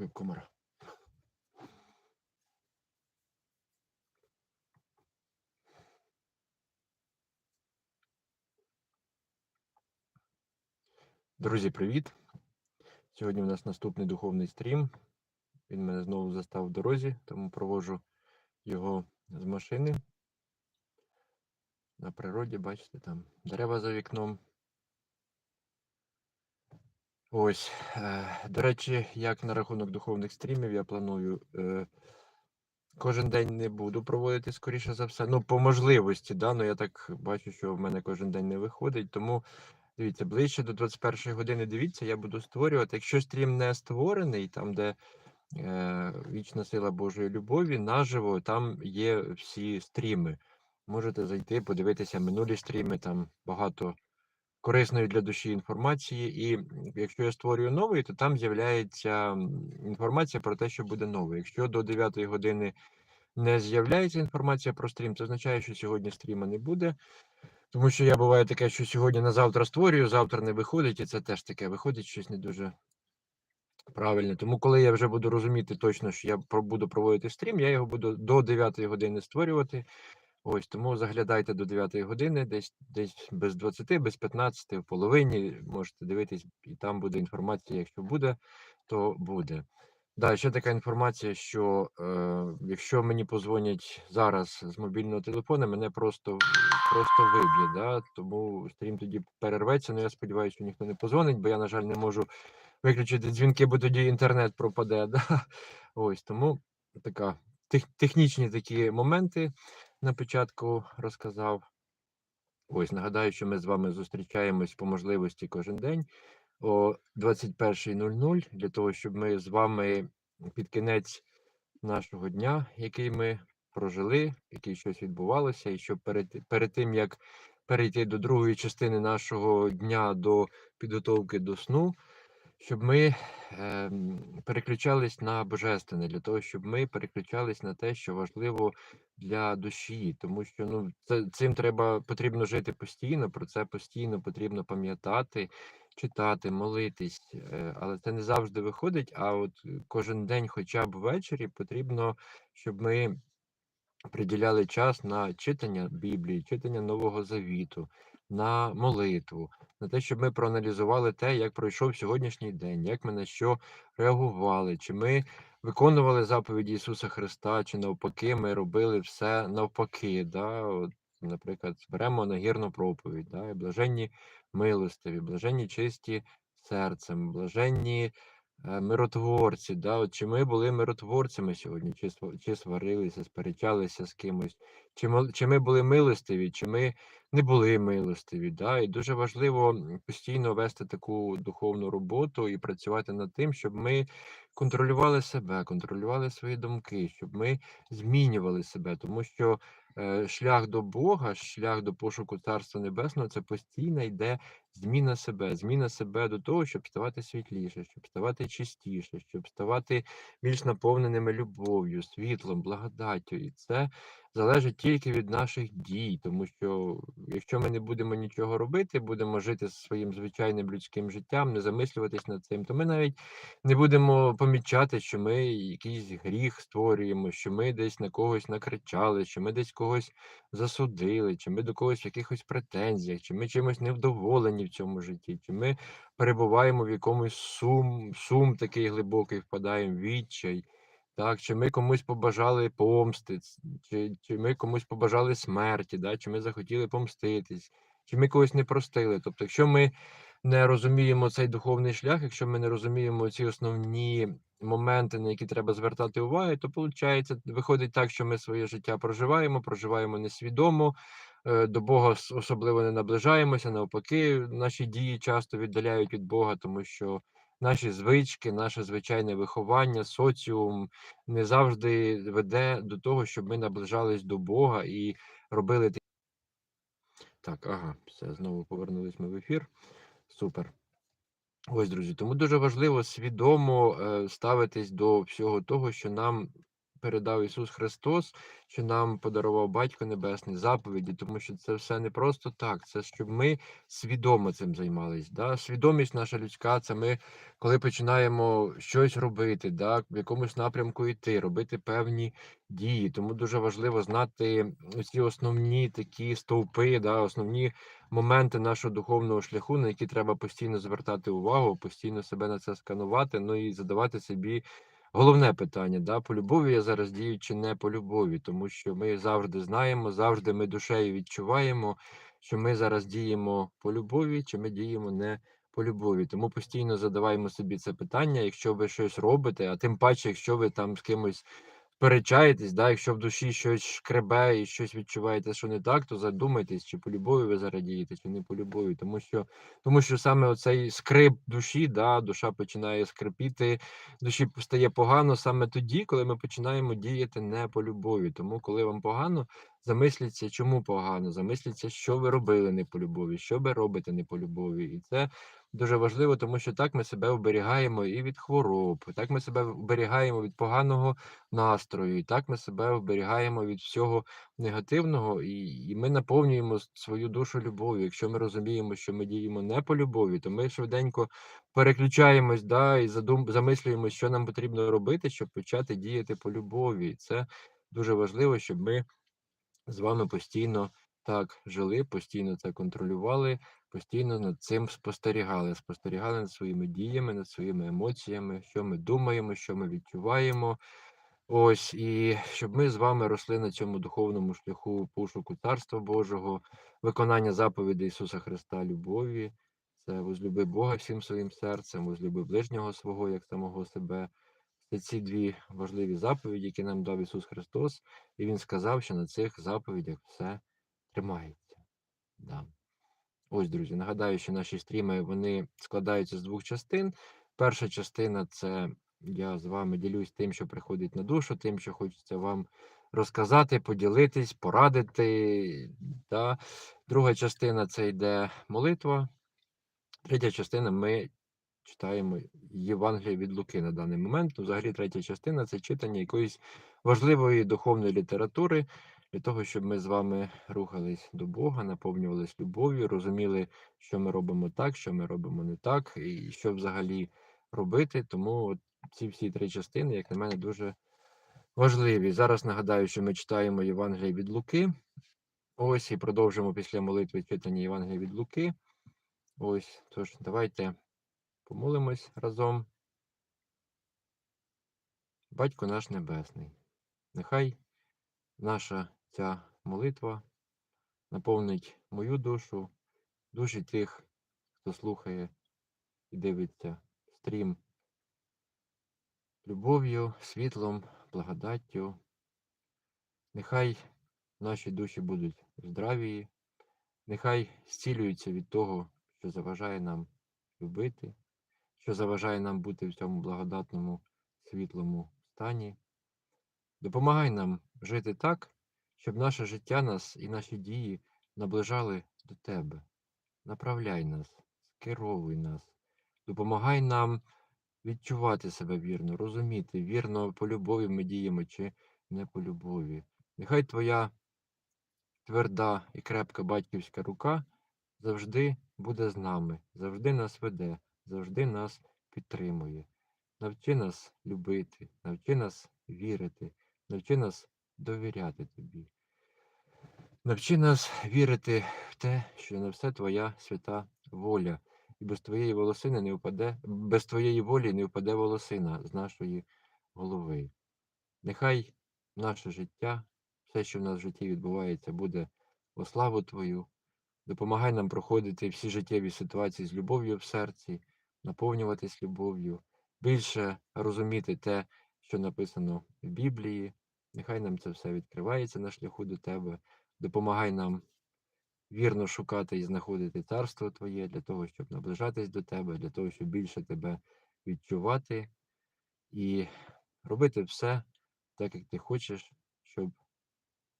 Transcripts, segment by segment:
веб-камера. Друзі, привіт! Сьогодні у нас наступний духовний стрім. Він мене знову застав в дорозі, тому проводжу його з машини. На природі, бачите, там дерева за вікном. Ось. е, До речі, як на рахунок духовних стрімів, я планую. е, Кожен день не буду проводити, скоріше за все. Ну, по можливості, да, ну я так бачу, що в мене кожен день не виходить. Тому дивіться, ближче до 21 години дивіться, я буду створювати. Якщо стрім не створений, там, де е, вічна сила Божої любові, наживо, там є всі стріми. Можете зайти, подивитися минулі стріми, там багато корисної для душі інформації. І якщо я створюю новий, то там з'являється інформація про те, що буде нове. Якщо до 9 години не з'являється інформація про стрім, це означає, що сьогодні стріма не буде. Тому що я буває таке, що сьогодні на завтра створюю, завтра не виходить, і це теж таке виходить щось не дуже правильне. Тому, коли я вже буду розуміти точно, що я буду проводити стрім, я його буду до 9 години створювати. Ось тому заглядайте до 9 години, десь десь без 20, без 15, в половині можете дивитись, і там буде інформація. Якщо буде, то буде. Да, ще така інформація, що е, якщо мені позвонять зараз з мобільного телефона, мене просто просто виб'є. Да? Тому стрім тоді перерветься. Ну я сподіваюся, що ніхто не позвонить, бо я, на жаль, не можу виключити дзвінки, бо тоді інтернет пропаде. Да? Ось тому така тех, технічні такі моменти на початку розказав. Ось нагадаю, що ми з вами зустрічаємось по можливості кожен день о 21.00 для того, щоб ми з вами під кінець нашого дня, який ми прожили, який щось відбувалося, і щоб перед, перед тим як перейти до другої частини нашого дня до підготовки до сну, щоб ми ем, переключались на божественне, для того, щоб ми переключались на те, що важливо для душі, тому що ну це цим треба потрібно жити постійно. Про це постійно потрібно пам'ятати, читати, молитись, е, але це не завжди виходить. А от е, кожен день, хоча б ввечері, потрібно, щоб ми приділяли час на читання Біблії, читання Нового Завіту, на молитву, на те, щоб ми проаналізували те, як пройшов сьогоднішній день, як ми на що реагували, чи ми виконували заповіді Ісуса Христа, чи навпаки, ми робили все навпаки. Да? От, наприклад, беремо нагірну проповідь, да? і блаженні милостиві, блаженні чисті серцем, блаженні миротворці. Да? От чи ми були миротворцями сьогодні, чи, чи сварилися, сперечалися з кимось, чи, мил- чи ми були милостиві, чи ми не були милостиві. Да? І дуже важливо постійно вести таку духовну роботу і працювати над тим, щоб ми контролювали себе, контролювали свої думки, щоб ми змінювали себе, тому що е, шлях до Бога, шлях до пошуку Царства Небесного це постійно йде зміна себе, зміна себе до того, щоб ставати світліше, щоб ставати чистіше, щоб ставати більш наповненими любов'ю, світлом, благодаттю. І це залежить тільки від наших дій, тому що якщо ми не будемо нічого робити, будемо жити своїм звичайним людським життям, не замислюватись над цим, то ми навіть не будемо помічати, що ми якийсь гріх створюємо, що ми десь на когось накричали, що ми десь когось засудили, чи ми до когось в якихось претензіях, чи ми чимось невдоволені в цьому житті, чи ми перебуваємо в якомусь сум, сум такий глибокий, впадаємо в відчай. Так, чи ми комусь побажали помсти, чи, чи ми комусь побажали смерті, да, чи ми захотіли помститись, чи ми когось не простили. Тобто, якщо ми не розуміємо цей духовний шлях, якщо ми не розуміємо ці основні моменти, на які треба звертати увагу, то виходить, виходить так, що ми своє життя проживаємо, проживаємо несвідомо, е, до Бога особливо не наближаємося. Навпаки, наші дії часто віддаляють від Бога, тому що наші звички, наше звичайне виховання, соціум не завжди веде до того, щоб ми наближались до Бога і робили такі. так. Ага, все знову повернулись ми в ефір. Супер. Ось, друзі, тому дуже важливо свідомо е, ставитись до всього того, що нам передав Ісус Христос, що нам подарував Батько Небесний, заповіді, тому що це все не просто так, це щоб ми свідомо цим займались. Да? Свідомість наша людська, це ми, коли починаємо щось робити, да? в якомусь напрямку йти, робити певні дії. Тому дуже важливо знати ці основні такі стовпи, да? основні моменти нашого духовного шляху, на які треба постійно звертати увагу, постійно себе на це сканувати, ну і задавати собі. Головне питання, да, по любові я зараз дію чи не по любові, тому що ми завжди знаємо, завжди ми душею відчуваємо, що ми зараз діємо по любові, чи ми діємо не по любові. Тому постійно задаваємо собі це питання, якщо ви щось робите, а тим паче, якщо ви там з кимось сперечаєтесь, да, якщо в душі щось шкребе і щось відчуваєте, що не так, то задумайтесь, чи по любові ви зарадієте, чи не по любові. Тому що, тому що саме оцей скрип душі, да, душа починає скрипіти, душі стає погано саме тоді, коли ми починаємо діяти не по любові. Тому, коли вам погано, замисліться, чому погано, замисліться, що ви робили не по любові, що ви робите не по любові. І це дуже важливо, тому що так ми себе оберігаємо і від хвороб, так ми себе оберігаємо від поганого настрою, і так ми себе оберігаємо від всього негативного, і, і ми наповнюємо свою душу любов'ю. Якщо ми розуміємо, що ми діємо не по любові, то ми швиденько переключаємось, да, і задум, замислюємось, що нам потрібно робити, щоб почати діяти по любові. Це дуже важливо, щоб ми з вами постійно так жили, постійно це контролювали, постійно над цим спостерігали, спостерігали над своїми діями, над своїми емоціями, що ми думаємо, що ми відчуваємо. Ось, і щоб ми з вами росли на цьому духовному шляху пошуку Царства Божого, виконання заповідей Ісуса Христа, любові, це возлюби Бога всім своїм серцем, возлюби ближнього свого як самого себе. Це ці дві важливі заповіді, які нам дав Ісус Христос, і Він сказав, що на цих заповідях все тримається. Да. Ось, друзі, нагадаю, що наші стріми вони складаються з двох частин. Перша частина це я з вами ділюсь тим, що приходить на душу, тим, що хочеться вам розказати, поділитись, порадити. Да. Друга частина це йде молитва. Третя частина ми читаємо Євангеліє від Луки на даний момент. Ну, Взагалі, третя частина це читання якоїсь важливої духовної літератури для того, щоб ми з вами рухались до Бога, наповнювались любов'ю, розуміли, що ми робимо так, що ми робимо не так, і що взагалі робити. Тому от ці всі три частини, як на мене, дуже важливі. Зараз нагадаю, що ми читаємо Євангеліє від Луки. Ось і продовжимо після молитви читання Євангелія від Луки. Ось, тож, давайте помолимось разом. Батько наш Небесний, нехай наша ця молитва наповнить мою душу, душі тих, хто слухає і дивиться стрім любов'ю, світлом, благодаттю. Нехай наші душі будуть здраві, нехай зцілюються від того, що заважає нам любити, що заважає нам бути в цьому благодатному світлому стані. Допомагай нам жити так, щоб наше життя нас і наші дії наближали до Тебе. Направляй нас, скеровуй нас, допомагай нам відчувати себе вірно, розуміти, вірно по любові ми діємо чи не по любові. Нехай Твоя тверда і крепка батьківська рука завжди буде з нами, завжди нас веде, завжди нас підтримує. Навчи нас любити, навчи нас вірити, навчи нас довіряти тобі. Навчи нас вірити в те, що на все твоя свята воля, і без твоєї волосини не впаде, без твоєї волі не впаде волосина з нашої голови. Нехай наше життя, все, що в нас в житті відбувається, буде во славу Твою. Допомагай нам проходити всі життєві ситуації з любов'ю в серці, наповнюватись любов'ю, більше розуміти те, що написано в Біблії. Нехай нам це все відкривається на шляху до Тебе. Допомагай нам вірно шукати і знаходити царство Твоє для того, щоб наближатись до Тебе, для того, щоб більше Тебе відчувати і робити все так, як ти хочеш, щоб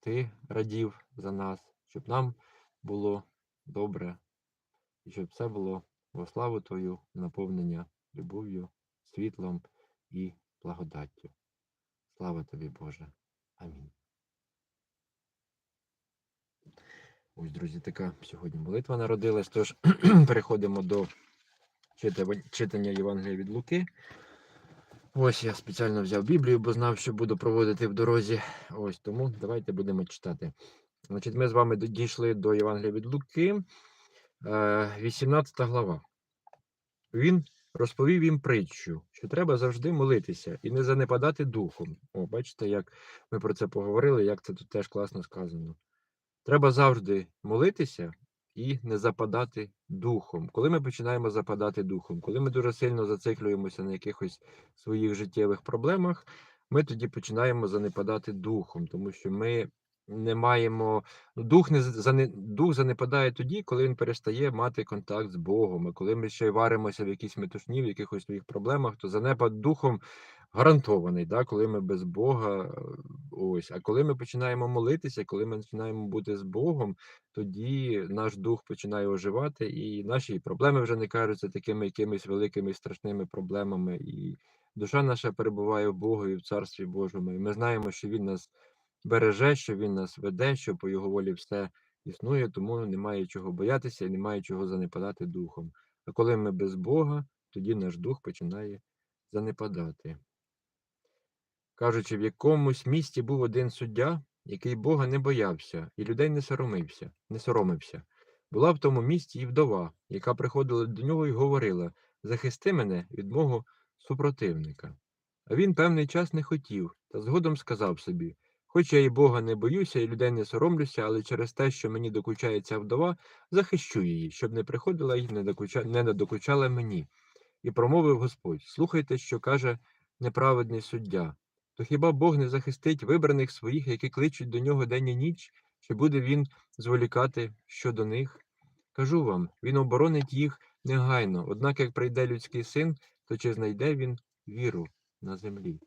ти радів за нас, щоб нам було добре, і щоб все було во славу Твою, наповнення любов'ю, світлом і благодаттю. Слава тобі, Боже. Амінь. Ось, друзі, така сьогодні молитва народилась. Тож переходимо до читання Євангелія від Луки. Ось я спеціально взяв Біблію, бо знав, що буду проводити в дорозі. Ось тому давайте будемо читати. Значить, ми з вами дійшли до Євангелія від Луки, 18 глава. Він розповів їм притчу, що треба завжди молитися і не занепадати духом. О, бачите, як ми про це поговорили, як це тут теж класно сказано. Треба завжди молитися і не западати духом. Коли ми починаємо западати духом, коли ми дуже сильно зациклюємося на якихось своїх життєвих проблемах, ми тоді починаємо занепадати духом, тому що ми не маємо. ну, Дух не дух занепадає тоді, коли він перестає мати контакт з Богом. А коли ми ще й варимося в якійсь метушні, в якихось своїх проблемах, то занепад духом гарантований, да? коли ми без Бога. Ось, а коли ми починаємо молитися, коли ми починаємо бути з Богом, тоді наш дух починає оживати, і наші проблеми вже не кажуться такими якимись великими страшними проблемами. І душа наша перебуває в Богу і в Царстві Божому. І ми знаємо, що Він нас береже, що Він нас веде, що по Його волі все існує, тому немає чого боятися і немає чого занепадати духом. А коли ми без Бога, тоді наш дух починає занепадати. Кажучи, в якомусь місті був один суддя, який Бога не боявся, і людей не соромився, не соромився. Була в тому місті і вдова, яка приходила до нього і говорила Захисти мене від мого супротивника. А він певний час не хотів, та згодом сказав собі Хоч я і Бога не боюся, і людей не соромлюся, але через те, що мені докучає ця вдова, захищу її, щоб не приходила і не, докуча... не надокучала мені. І промовив Господь Слухайте, що каже неправедний суддя. То хіба Бог не захистить вибраних своїх, які кличуть до нього день і ніч, чи буде він зволікати щодо них? Кажу вам, він оборонить їх негайно, однак як прийде людський син, то чи знайде він віру на землі?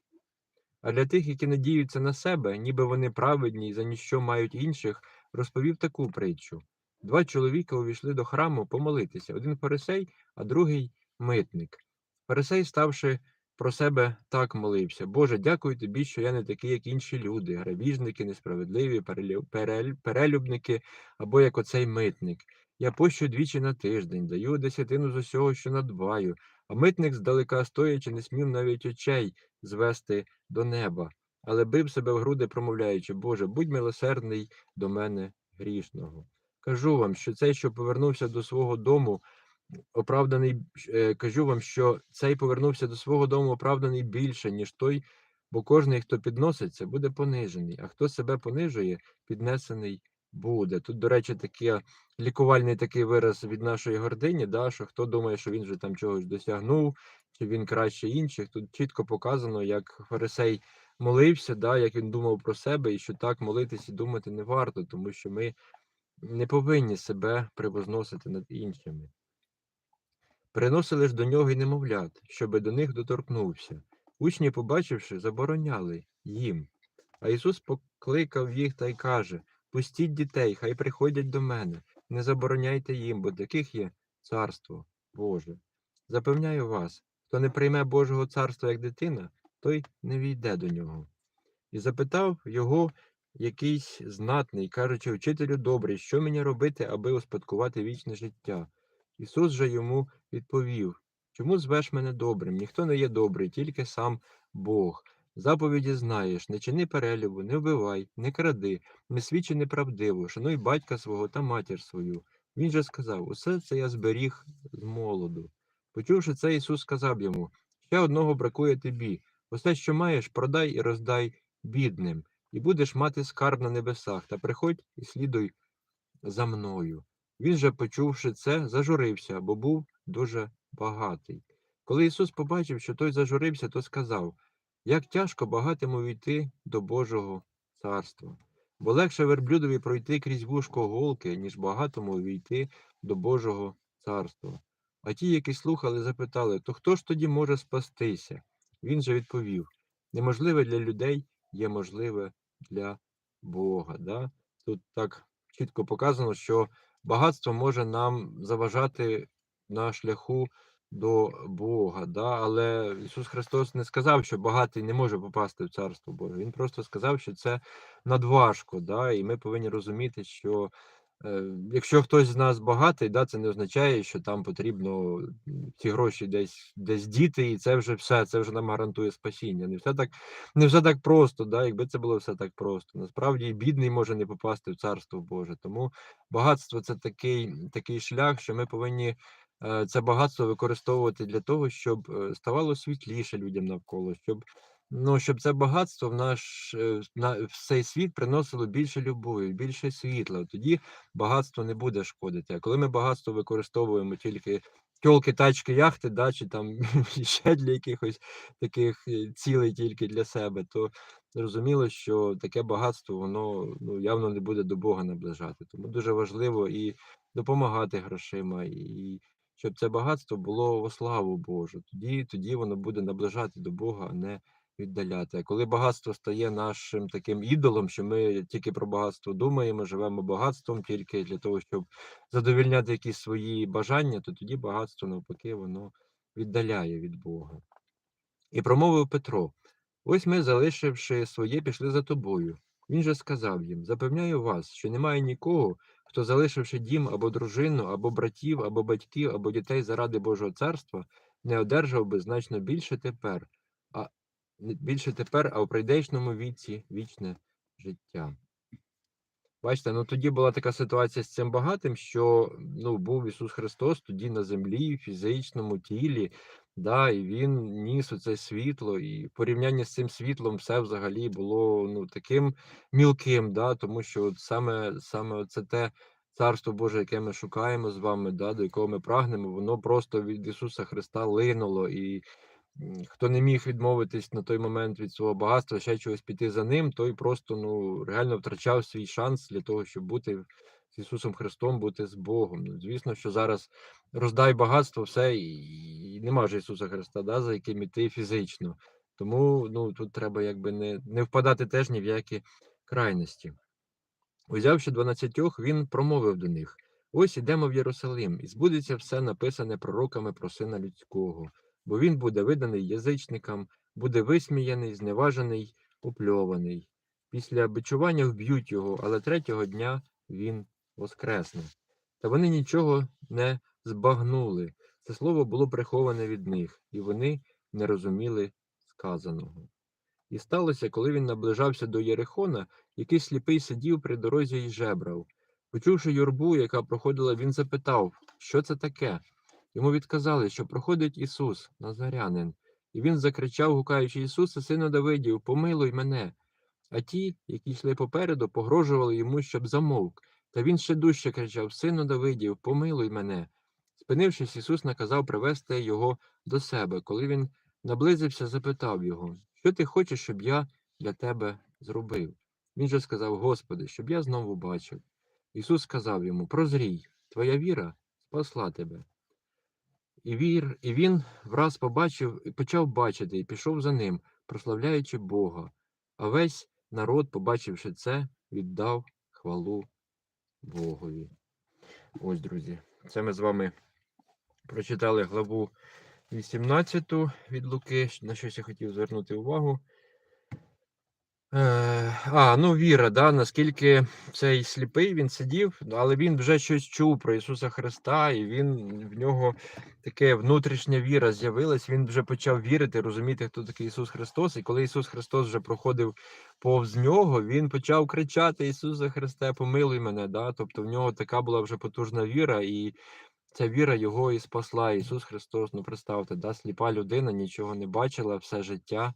А для тих, які надіються на себе, ніби вони праведні і за ніщо мають інших, розповів таку притчу. Два чоловіка увійшли до храму помолитися, один фарисей, а другий митник. Фарисей, ставши про себе, так молився Боже, дякую тобі, що я не такий, як інші люди, грабіжники, несправедливі, перелю- перелюбники або як оцей митник. Я пощу двічі на тиждень, даю десятину з усього, що надбаю, митник, здалека стоячи, не смів навіть очей звести до неба, але бив себе в груди, промовляючи, Боже, будь милосердний до мене грішного. Кажу вам, що цей, що повернувся до свого дому, оправданий, е, кажу вам, що цей повернувся до свого дому оправданий більше, ніж той, бо кожний, хто підноситься, буде понижений, а хто себе понижує, піднесений буде. Тут, до речі, такий лікувальний такий вираз від нашої гордині, да, що хто думає, що він вже там чогось досягнув, чи він краще інших. Тут чітко показано, як фарисей молився, да, як він думав про себе, і що так молитись і думати не варто, тому що ми не повинні себе превозносити над іншими. Приносили ж до нього й немовлят, щоби до них доторкнувся. Учні, побачивши, забороняли їм. А Ісус покликав їх та й каже Пустіть дітей, хай приходять до мене, не забороняйте їм, бо таких є царство Боже. Запевняю вас, хто не прийме Божого царства як дитина, той не війде до нього. І запитав його якийсь знатний, кажучи, вчителю добрий, що мені робити, аби успадкувати вічне життя? Ісус же йому відповів Чому звеш мене добрим? Ніхто не є добрий, тільки сам Бог. Заповіді знаєш, не чини перелюбу, не вбивай, не кради, не свідчи неправдиво, шануй батька свого та матір свою. Він же сказав: Усе це я зберіг з молоду. Почувши це, Ісус сказав йому: Ще одного бракує тобі. Усе, що маєш, продай і роздай бідним, і будеш мати скарб на небесах, та приходь і слідуй за мною. Він же, почувши це, зажурився, бо був дуже багатий. Коли Ісус побачив, що той зажурився, то сказав як тяжко багатиму війти до Божого царства, бо легше верблюдові пройти крізь вушко голки, ніж багатому війти до Божого царства. А ті, які слухали, запитали, то хто ж тоді може спастися? Він же відповів неможливе для людей є можливе для Бога. Да? Тут так чітко показано, що багатство може нам заважати на шляху до Бога. Да? Але Ісус Христос не сказав, що багатий не може попасти в Царство Боже. Він просто сказав, що це надважко. Да? І ми повинні розуміти, що Е, якщо хтось з нас багатий, да, це не означає, що там потрібно ці гроші десь десь діти, і це вже все, це вже нам гарантує спасіння. Не все так не все так просто, да, якби це було все так просто. Насправді бідний може не попасти в Царство Боже. Тому багатство це такий, такий шлях, що ми повинні. Е, Це багатство використовувати для того, щоб е, ставало світліше людям навколо, щоб Ну, щоб це багатство в наш е, на в цей світ приносило більше любові, більше світла. Тоді багатство не буде шкодити. А коли ми багатство використовуємо тільки тьолки, тачки, яхти, да, чи там ще для якихось таких цілей тільки для себе, то зрозуміло, що таке багатство воно ну, явно не буде до Бога наближати. Тому дуже важливо і допомагати грошима, і щоб це багатство було во славу Божу. Тоді, тоді воно буде наближати до Бога, а не віддаляти. Коли багатство стає нашим таким ідолом, що ми тільки про багатство думаємо, живемо багатством тільки для того, щоб задовільняти якісь свої бажання, то тоді багатство навпаки воно віддаляє від Бога. І промовив Петро: Ось ми, залишивши своє, пішли за тобою. Він же сказав їм: Запевняю вас, що немає нікого, хто, залишивши дім або дружину, або братів, або батьків, або дітей заради Божого царства, не одержав би значно більше тепер, а більше тепер, а у прийдешному віці вічне життя. Бачите, ну тоді була така ситуація з цим багатим, що ну, був Ісус Христос тоді на землі, в фізичному тілі, да, і Він ніс оце світло, і в порівнянні з цим світлом все взагалі було ну, таким мілким, да, тому що от саме саме це те царство Боже, яке ми шукаємо з вами, да, до якого ми прагнемо, воно просто від Ісуса Христа линуло. і Хто не міг відмовитись на той момент від свого багатства, ще чогось піти за ним, той просто ну реально втрачав свій шанс для того, щоб бути Ісусом Христом, бути з Богом. Ну, Звісно, що зараз роздай багатство, все, і, і нема ж Ісуса Христа, да, за яким іти фізично. Тому ну тут треба якби не, не впадати теж ні в які крайності. Узявши дванадцятьох, він промовив до них: Ось ідемо в Єрусалим, і збудеться все написане пророками про сина людського бо він буде виданий язичникам, буде висміяний, зневажений, опльований. Після бичування вб'ють його, але третього дня він воскресне. Та вони нічого не збагнули. Це слово було приховане від них, і вони не розуміли сказаного. І сталося, коли він наближався до Єрихона, який сліпий сидів при дорозі і жебрав. Почувши юрбу, яка проходила, він запитав, що це таке. Йому відказали, що проходить Ісус, Назарянин, і він закричав, гукаючи Ісуса, сину Давидів, помилуй мене. А ті, які йшли попереду, погрожували йому, щоб замовк. Та він ще дужче кричав Сину Давидів, помилуй мене. Спинившись, Ісус наказав привести його до себе. Коли він наблизився, запитав його, Що ти хочеш, щоб я для тебе зробив? Він же сказав, Господи, щоб я знову бачив. Ісус сказав йому Прозрій, твоя віра спасла тебе. І вір, і він враз побачив і почав бачити, і пішов за ним, прославляючи Бога. А весь народ, побачивши це, віддав хвалу Богові. Ось, друзі, це ми з вами прочитали главу 18 від Луки, на щось я хотів звернути увагу. Е, а, ну віра, да, наскільки цей сліпий він сидів, але він вже щось чув про Ісуса Христа, і він в нього таке внутрішня віра з'явилась. Він вже почав вірити, розуміти, хто такий Ісус Христос. І коли Ісус Христос вже проходив повз нього, він почав кричати: Ісуса Христе, помилуй мене. Да? Тобто в нього така була вже потужна віра, і ця віра його і спасла. Ісус Христос, ну представте, да, сліпа людина нічого не бачила все життя.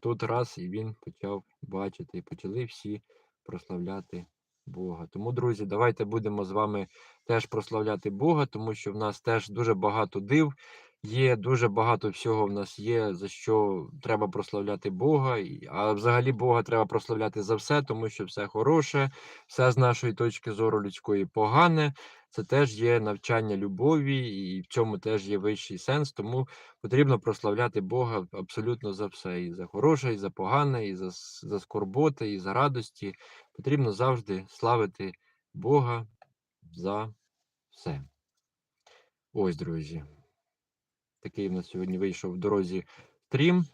Тут раз і він почав бачити, і почали всі прославляти Бога. Тому, друзі, давайте будемо з вами теж прославляти Бога, тому що в нас теж дуже багато див є, дуже багато всього в нас є, за що треба прославляти Бога. А взагалі Бога треба прославляти за все, тому що все хороше, все з нашої точки зору людської погане. Це теж є навчання любові, і в цьому теж є вищий сенс. Тому потрібно прославляти Бога абсолютно за все. І за хороше, і за погане, і за, за скорботи, і за радості. Потрібно завжди славити Бога за все. Ось, друзі. Такий в нас сьогодні вийшов в дорозі стрім.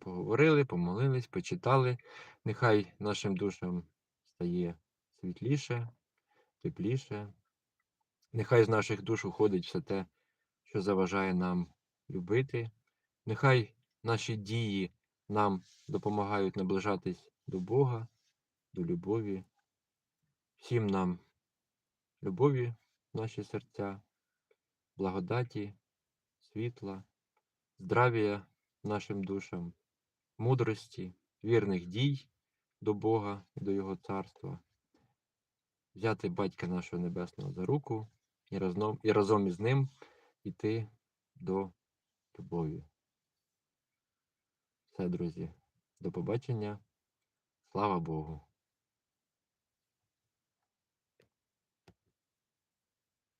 Поговорили, помолились, почитали. Нехай нашим душам стає світліше, тепліше. Нехай з наших душ уходить все те, що заважає нам любити. Нехай наші дії нам допомагають наближатись до Бога, до любові. Всім нам любові в наші серця, благодаті, світла, здравія нашим душам, мудрості, вірних дій до Бога і до Його царства. Взяти батька нашого Небесного за руку і разом, і разом із ним йти до любові. Все, друзі, до побачення. Слава Богу!